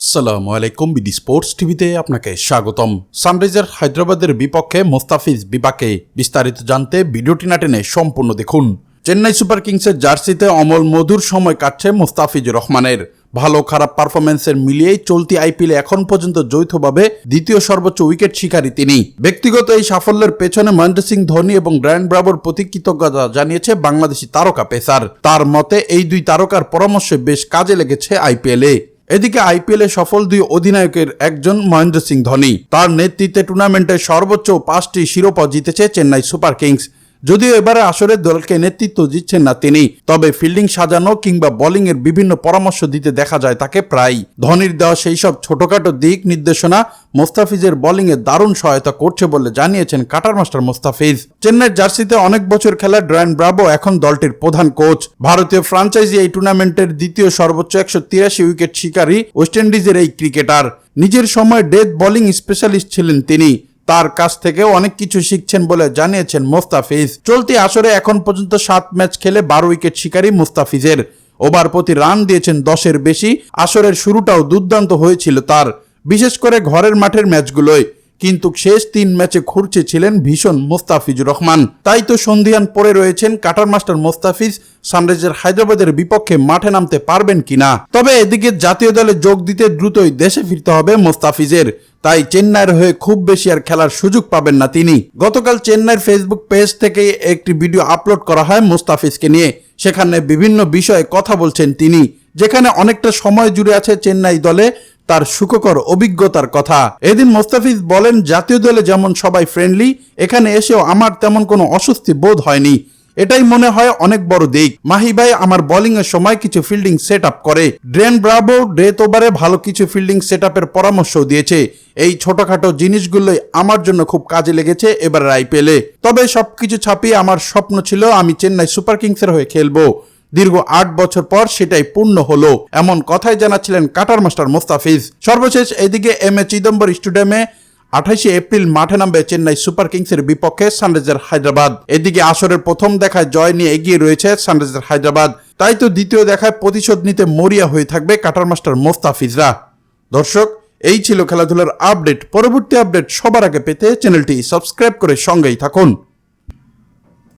আসসালামু আলাইকুম BD sports টিভিতে আপনাকে স্বাগতম। সানরাইজার হায়দ্রাবাদের বিপক্ষে মোস্তাফিজ বিপাকে বিস্তারিত জানতে ভিডিওটি না টেনে সম্পূর্ণ দেখুন। চেন্নাই সুপার কিংসের জার্সিতে অমল মধুর সময় কাটছে মোস্তাফিজুর রহমানের। ভালো খারাপ পারফরমেন্সের মিলিয়েই চলতি আইপিএলে এখন পর্যন্ত যৌথভাবে দ্বিতীয় সর্বোচ্চ উইকেট শিকারী তিনি। ব্যক্তিগত এই সাফল্যের পেছনে মহেন্দ্র সিং ধোনি এবং ব্রায়ন ব্রাভোর প্রতি কৃতজ্ঞতা জানিয়েছে বাংলাদেশি তারকা পেসার। তার মতে, এই দুই তারকার পরামর্শে বেশ কাজে লেগেছে আইপিএলে। এদিকে আইপিএলে সফল দুই অধিনায়কের একজন মহেন্দ্র সিং ধোনি। তার নেতৃত্বে টুর্নামেন্টের সর্বোচ্চ পাঁচটি শিরোপা জিতেছে চেন্নাই সুপার কিংস। যদিও এবারে আসরের দলকে নেতৃত্ব দিচ্ছেন না তিনি, তবে ফিল্ডিং সাজানো কিংবা বোলিং এর বিভিন্ন পরামর্শ দিতে দেখা যায় তাকে প্রায় ধোনির দেওয়া সেই সব ছোটখাটো দিক নির্দেশনা মোস্তাফিজের বোলিং এ দারুণ সহায়তা করছে বলে জানিয়েছেন কাটার মাস্টার মোস্তাফিজ। চেন্নাইয়ের জার্সিতে অনেক বছর খেলা ড্রায়ন ব্রাভো এখন দলটির প্রধান কোচ। ভারতীয় ফ্রাঞ্চাইজি এই টুর্নামেন্টের দ্বিতীয় সর্বোচ্চ একশো তিরাশি উইকেট শিকারী ওয়েস্ট ইন্ডিজের এই ক্রিকেটার। নিজের সময় ডেথ বোলিং স্পেশালিস্ট ছিলেন তিনি। তার কাছ থেকেও অনেক কিছু শিখছেন বলে জানিয়েছেন মোস্তাফিজ। চলতি আসরে এখন পর্যন্ত সাত ম্যাচ খেলে বারো উইকেট শিকারী মুস্তাফিজের। ওভার প্রতি রান দিয়েছেন দশের বেশি। আসরের শুরুটাও দুর্দান্ত হয়েছিল তার, বিশেষ করে ঘরের মাঠের ম্যাচগুলোয়। কিন্তু শেষ তিন ম্যাচে খুঁড়ছে ছিলেন ভীষণ মোস্তাফিজুর রহমান। তাই তো সন্ধিয়ান পরে রয়েছেন কাটার মাস্টার মোস্তাফিজ সানরাইজার হায়দ্রাবাদের বিপক্ষে মাঠে নামতে পারবেন কিনা। তবে এদিকে জাতীয় দলে যোগ দিতে দ্রুতই দেশে ফিরতে হবে মোস্তাফিজের। তাই চেন্নাইয়ের হয়ে খুব বেশি আর খেলার সুযোগ পাবেন না তিনি। গতকাল চেন্নাইয়ের ফেসবুক পেজ থেকে একটি ভিডিও আপলোড করা হয় মোস্তাফিজকে নিয়ে। সেখানে বিভিন্ন বিষয়ে কথা বলছেন তিনি, যেখানে অনেকটা সময় জুড়ে আছে চেন্নাই দলে তার সুখকর অভিজ্ঞতার কথা। এদিন মোস্তাফিজ বলেন, জাতীয় দলে যেমন সবাই ফ্রেন্ডলি এখানে এসেও আমার তেমন কোনো অস্বস্তি বোধ হয়নি। এটাই মনে হয় অনেক বড় দিক। মাহি ভাই আমার বোলিং এর সময় কিছু ফিল্ডিং সেট আপ করে। ড্রেন ব্রাভো ডেথ ওভারে ভালো কিছু ফিল্ডিং সেট আপের পরামর্শও দিয়েছে। এই ছোটখাটো জিনিসগুলোই আমার জন্য খুব কাজে লেগেছে এবারের আইপিএলে তবে সবকিছু ছাপিয়ে আমার স্বপ্ন ছিল আমি চেন্নাই সুপার কিংসের হয়ে খেলব। দীর্ঘ আট বছর পর সেটাই পূর্ণ হলো। এমন কথাই জানাচ্ছিলেন কাটার মাস্টার মোস্তাফিজ। সর্বশেষ এদিকে এম এ চিদম্বর স্টেডিয়ামে আঠাশে এপ্রিল মাঠে নামবে চেন্নাই সুপার কিংসের বিপক্ষে সানরাইজার হায়দ্রাবাদ। এদিকে আসরের প্রথম দেখায় জয় নিয়ে এগিয়ে রয়েছে সানরাইজার হায়দ্রাবাদ। তাই তো দ্বিতীয় দেখায় প্রতিশোধ নিতে মরিয়া হয়ে থাকবে কাটার মাস্টার মোস্তাফিজরা। দর্শক, এই ছিল খেলাধুলার আপডেট। পরবর্তী আপডেট সবার আগে পেতে চ্যানেলটি সাবস্ক্রাইব করে সঙ্গেই থাকুন।